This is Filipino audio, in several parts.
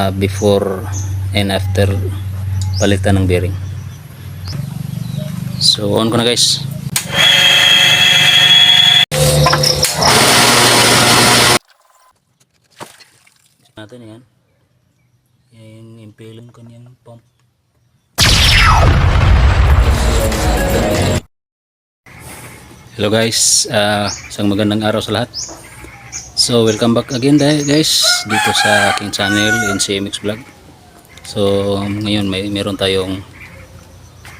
uh, before and after palitan ng bearing. So on ko na guys. Natin yan yung impelum kanyang pump. Hello guys, uh, isang magandang araw sa lahat. So welcome back again guys dito sa aking channel NCMX Vlog. So ngayon may meron tayong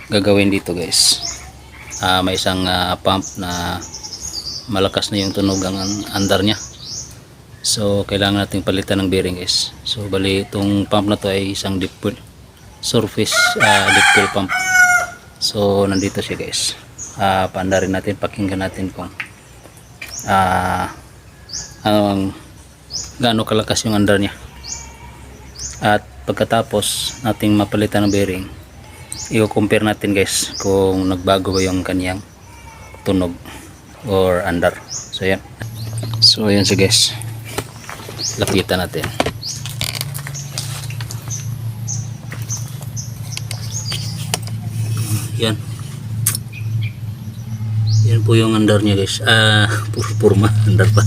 gagawin dito guys. Ah, may isang ah, pump na malakas na yung tunog ang andar niya. So kailangan nating palitan ng bearing guys. So bali itong pump na to ay isang deep well surface ah, deep well pump. So nandito siya guys. Ah, paandarin natin, pakinggan natin kung ah ano ang gaano kalakas yung andar niya. At pagkatapos nating mapalitan ng bearing, i-compare natin guys kung nagbago ba yung kanyang tunog or andar. So yan. So yan siya guys. Lapitan natin. Yan. Yan po yung andar niya guys. Ah, puro purma andar pa.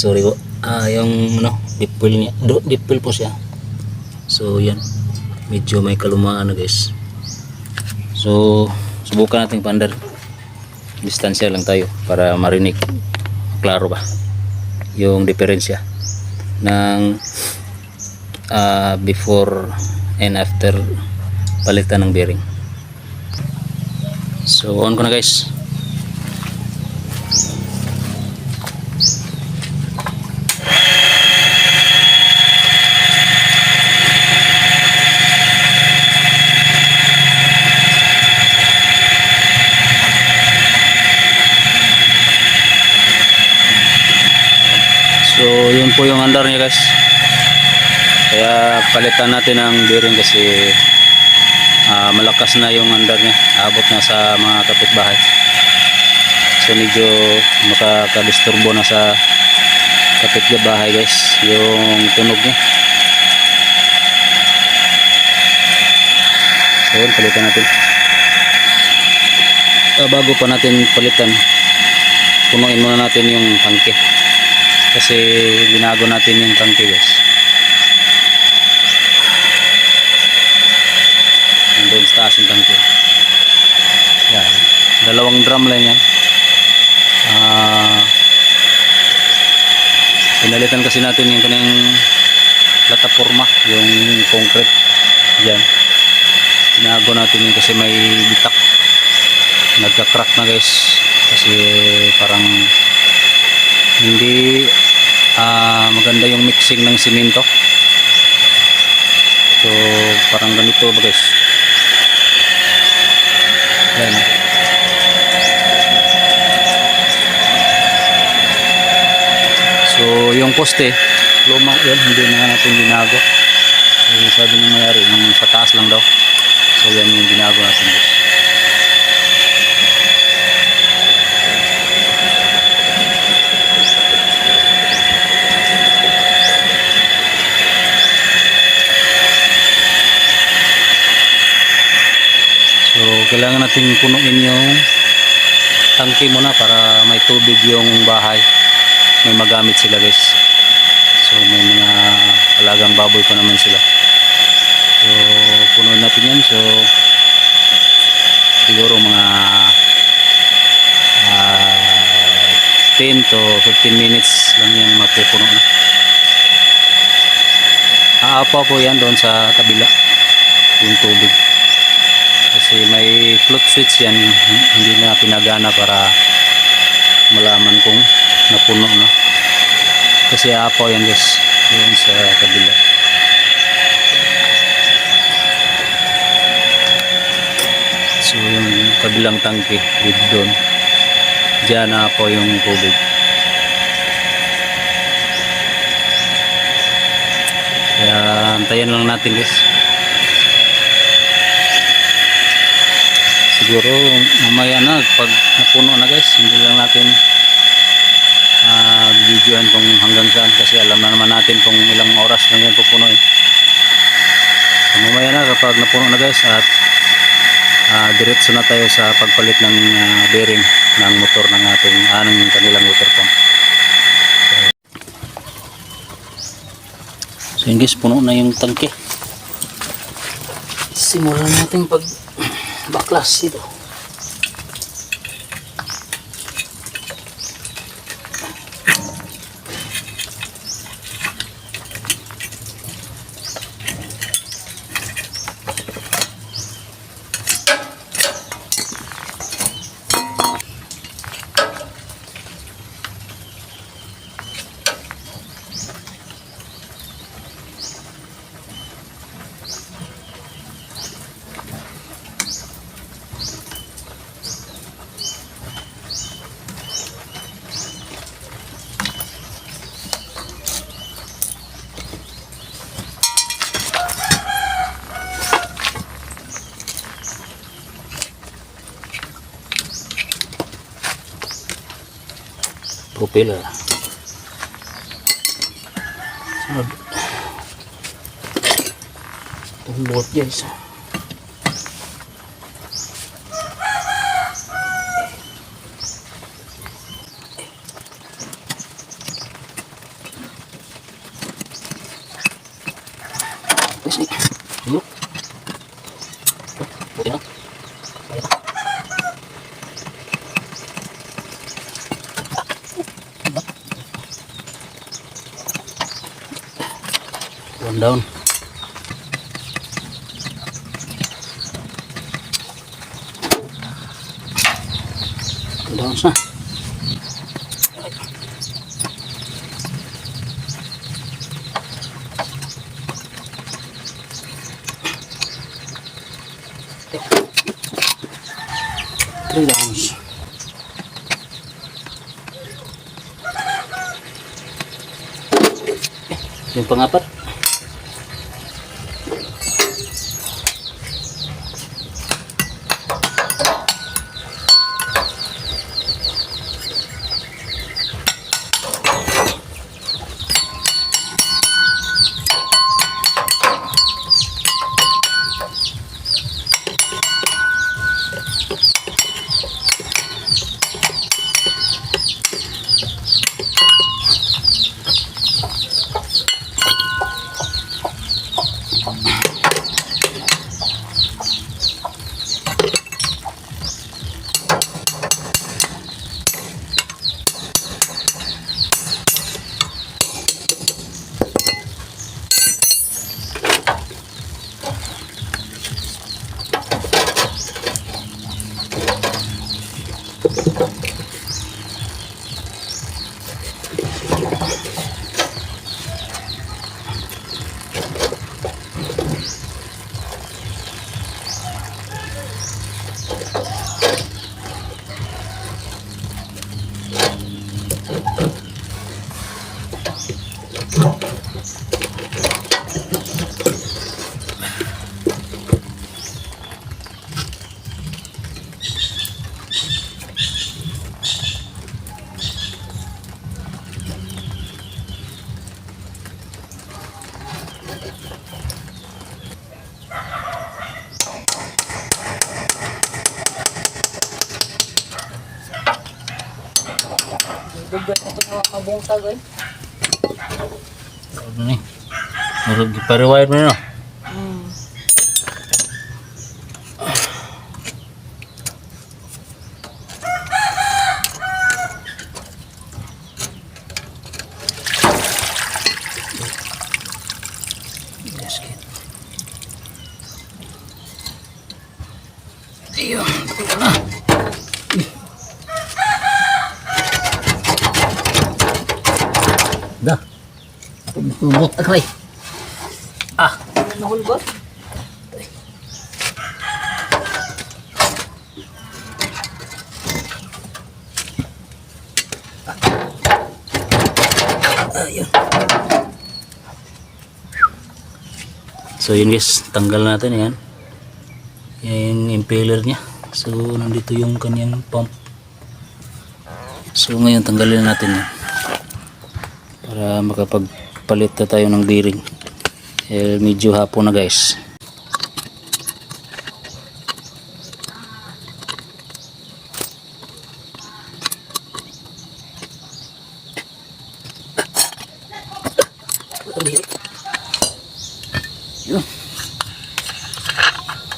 Sorry po. Ah, yung ano, deep niya. Deep well po siya. So yan. Medyo may kalumaan na guys. So, subukan natin pandar. Distansya lang tayo para marinig. Klaro ba? Yung diferensya ng ah, before and after palitan ng bearing. So, on ko na guys. So, yun po yung andar niya guys. Kaya palitan natin ang bearing kasi ah, malakas na yung andar niya. Abot na sa mga kapitbahay. So, medyo makakadisturbo na sa kapitbahay guys yung tunog niya. So, yun, palitan natin. Ah, bago pa natin palitan, punuin muna natin yung tangke kasi binago natin yung tangke guys. Nandun sa taas yung tangke. Yan. Dalawang drum lang yan. Ah pinalitan kasi natin yung kanyang plataforma yung concrete. Dyan binago natin yun kasi may bitak. Nagka-crack na guys. Kasi parang hindi ah, mixing ng simento. So parang ganito ba guys? Yan so yung poste lumang yan hindi na natin binago. Eh, sabi ng mayari yung sa taas lang daw. So yan yung binago natin guys So, kailangan natin punuin yung tangke muna para may tubig yung bahay. May magamit sila guys. So, may mga alagang baboy pa naman sila. So, punuin natin yan. So, siguro mga ah, 10 to 15 minutes lang yan mapupuno na. Aapaw po yan doon sa kabila. Yung tubig kasi may float switch yan. Hindi na pinagana para malaman kung napuno na kasi apo yan guys. Yun sa kabila. So yung kabilang tangke dito doon. Dyan apo yung tubig. Kaya antayin lang natin guys siguro mamaya na pag napuno na guys hindi lang natin ah videoan kung hanggang saan kasi alam na naman natin kung ilang oras lang yan pupunuin pag napuno na guys at uh, diretso na tayo sa pagpalit ng ah, bearing ng motor ng ating anong kanilang water pump. So yun guys, puno na yung tangke. Simulan natin pag baklas ito. Propeller. Sunod. Itong bolt guys. Guys, 3 rounds. Yung pangapat? Mabungtag eh. Ano ni? Murag ipariwire mo na. Tumot na kay. Ah, Nahulgot? ayun. So yun guys, tanggal natin yan. Yung impeller niya. So nandito yung kanyang pump. So ngayon tanggalin na natin yan. Para magpalit na tayo ng bearing. Eh, medyo hapon na guys. Yun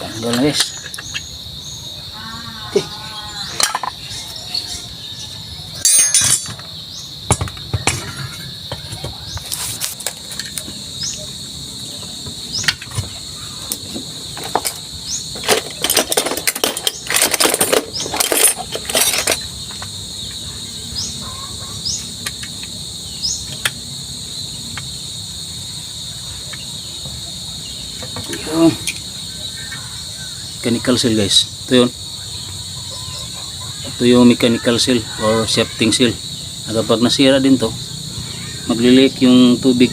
tanggal na guys. Mechanical seal guys. Ito yun. Ito yung mechanical seal or shifting seal. Na kapag nasira din to, maglilik yung tubig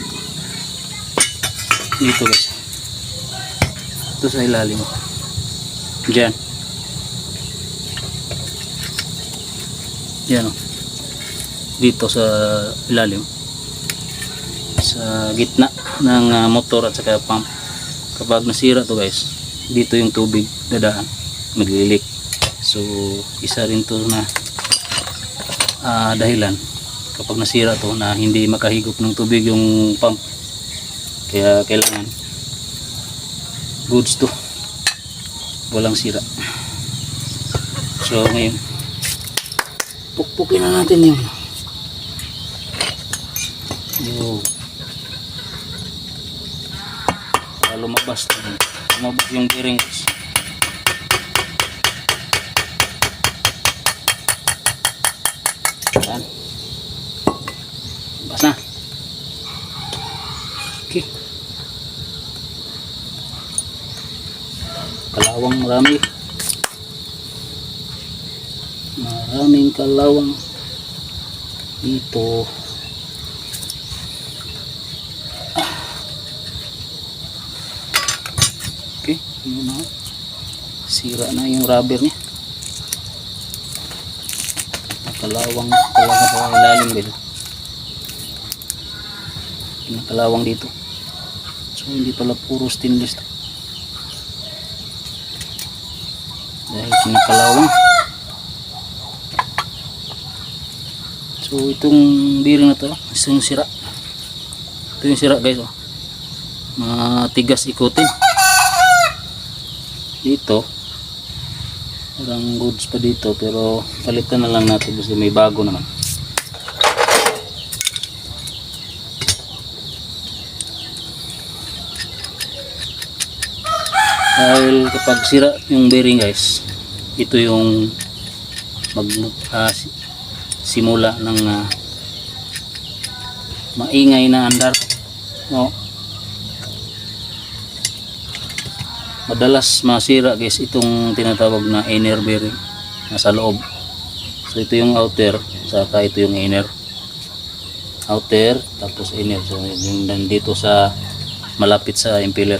dito guys. Ito sa ilalim. Diyan. Diyan o. Dito sa ilalim. Sa gitna ng ah, motor at saka pump kapag nasira to guys dito yung tubig dadaan maglilik so isa rin to na ah, dahilan kapag nasira to na hindi makahigop ng tubig yung pump. Kaya kailangan goods to. Walang sira. So ngayon pukpukin na natin yung yung para lumabas lumabas yung bearings yan lumabas na. Okay. Kalawang marami. Maraming kalawang dito. Okay, yun. Sira na yung rubber niya. Nakalawang talaga sa ilalim din. Nakalawang dito. So hindi pala puro stainless. Dahil kinakalawang. So itong bearing na to, yung sira. Ito yung sira guys. Oh. Matigas ikutin dito. Parang goods pa dito pero palitan na lang natin kasi may bago naman. Dahil kapag sira yung bearing guys ito yung mag si- simula ng ah, maingay na andar. No madalas masira guys itong tinatawag na inner bearing nasa loob. So ito yung outer saka ito yung inner. Outer tapos inner. So yung nandito sa malapit sa impeller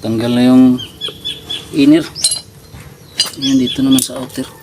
tanggal na yung inner. Yan dito naman sa outer.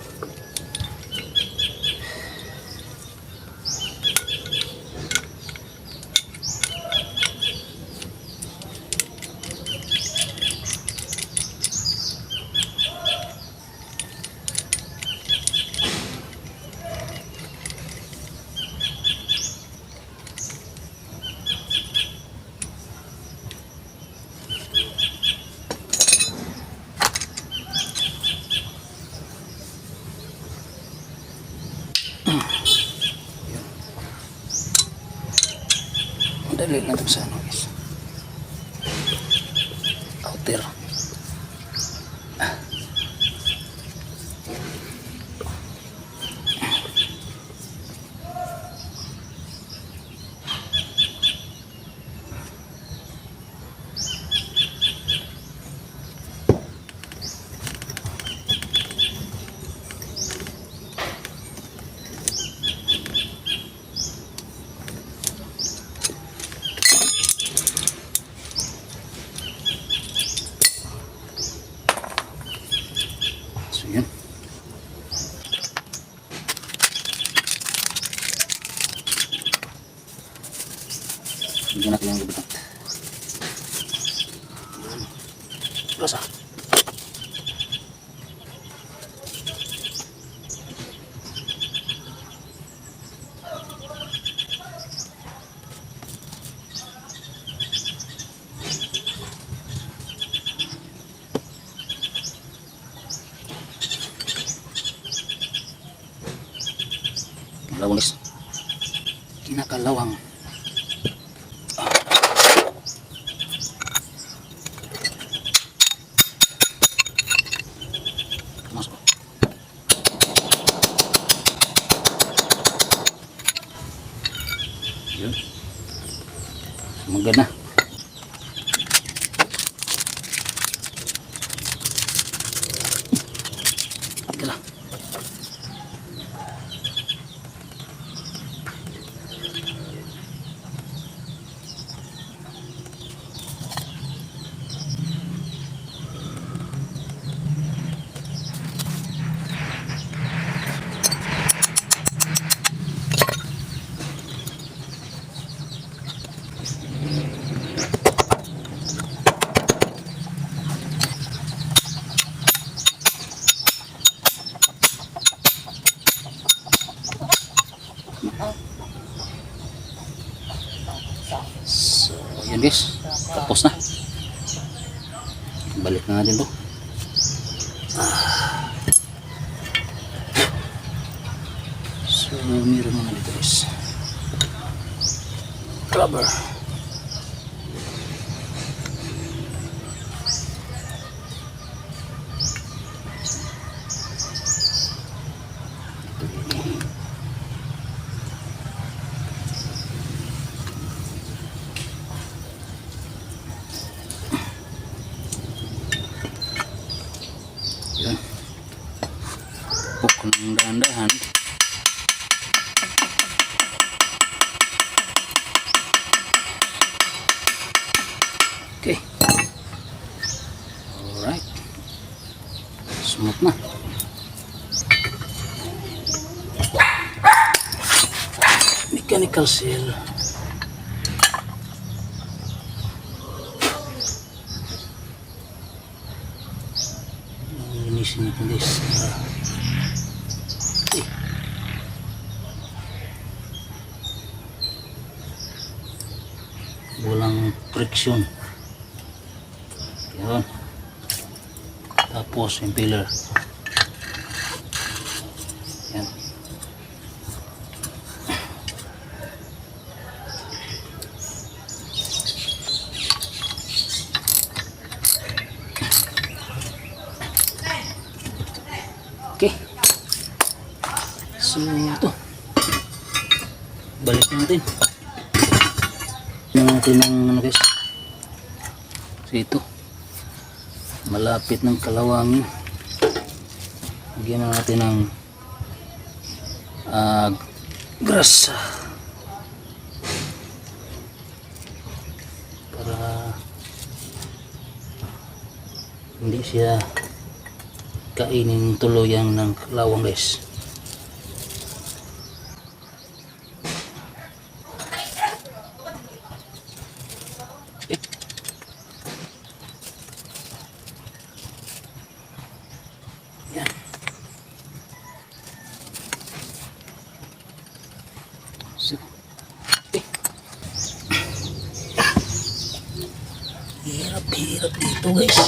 Kalawang guys. Kinakalawang. Masuk. Yun. Maganda. Ika lang. So, yun guys. Tapos na. Balik na natin to. Ah. So, meron naman dito guys. Rubber. Yan. Pukul ng dahan-dahan. Okay. Alright. Smooth na. Mechanical seal. Linisin natin guys. Ah. Okay. Walang friction. Yan. Tapos yung pillar. Yan. Okay. So, ito. Balik natin. Tingnan natin ng ano guys. So, ito. Malapit ng kalawangin. Lagyan na natin ng ah, grasa. Para hindi siya kainin tuluyang ng kalawang guys. Eh. Yan. So, eh. Hirap-hirap dito guys.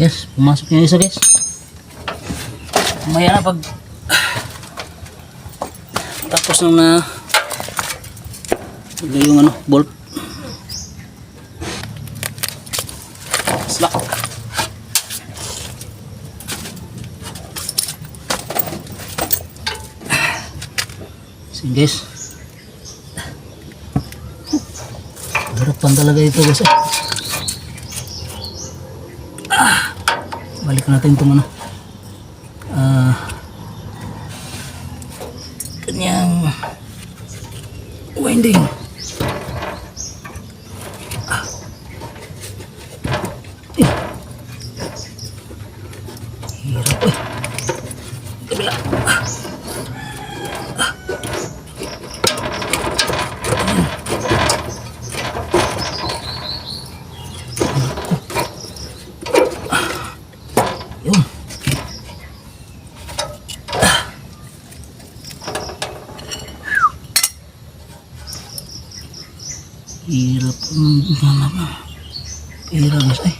Yan. Pumasok yung isa guys. Maya na pag tapos nung na ano yung ano, bolt. Slack. Sige guys. Harapan talaga ito guys eh. Balik natin itong ano. Ah, kanyang winding. Ah. Eh. Hirap eh. Kabila. Ah. Yun. Hirap. Mm, Hirap guys ay.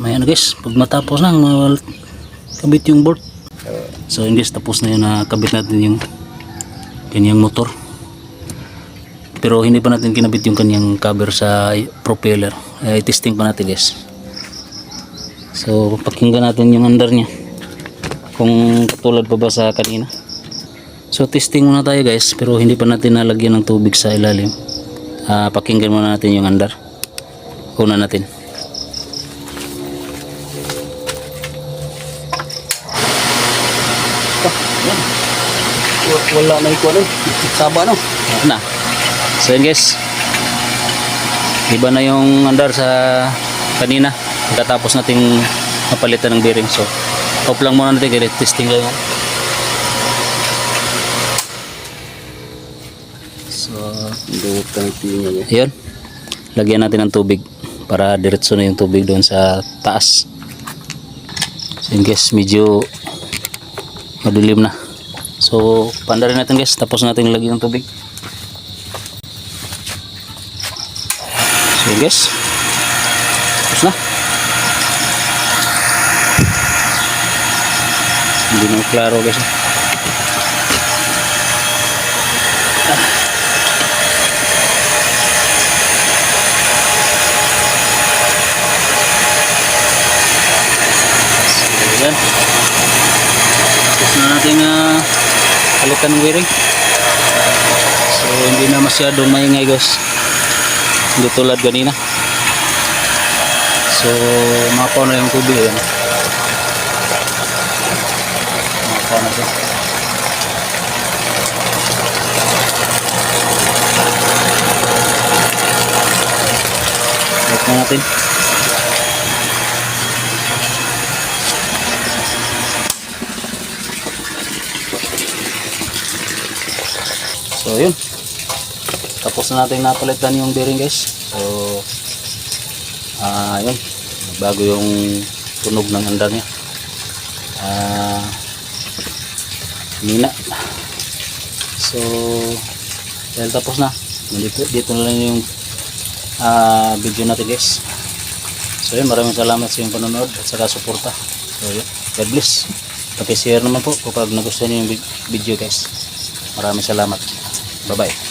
May ano guys, pag matapos na, kabit yung bolt. So yun guys, tapos na yun na kabit natin yung kanyang motor. Pero hindi pa natin kinabit yung kanyang cover sa propeller. Eh, testing pa natin guys. So pakinggan natin yung under niya. Kung tulad pa ba sa kanina. So testing muna tayo guys, pero hindi pa natin nalagyan ng tubig sa ilalim. Ah, pakinggan muna natin yung under. Una natin. Wala na ito ano. Saba no. Na. So yun guys. Iba na yung andar sa kanina. Pagkatapos nating mapalitan ng bearing. So off lang muna natin. Ganit testing lang. So ayun. Lagyan natin ng tubig para diretso na yung tubig doon sa taas. So yun guys. Medyo madilim na. So pandarin natin guys. Tapos natin lagyan ng tubig. So guys. Tapos na. Hindi na klaro guys. So yan. Tapos na natin uh, wiring. So hindi na masyadong maingay guys. Hindi tulad ganina. So mapaw na yung tubig yan. Mapaw na siya. Wait na natin. So yun. Tapos na natin napalitan yung bearing guys. So ah yun. Bago yung tunog ng andar niya. Ah mina. So dahil tapos na. Dito, dito na lang yung ah video natin guys. So yun, maraming salamat sa inyong panonood at saka suporta. So yun, God bless. Paki-share naman po kapag nagustuhan niyo yung vi- video guys. Maraming salamat. Bye-bye.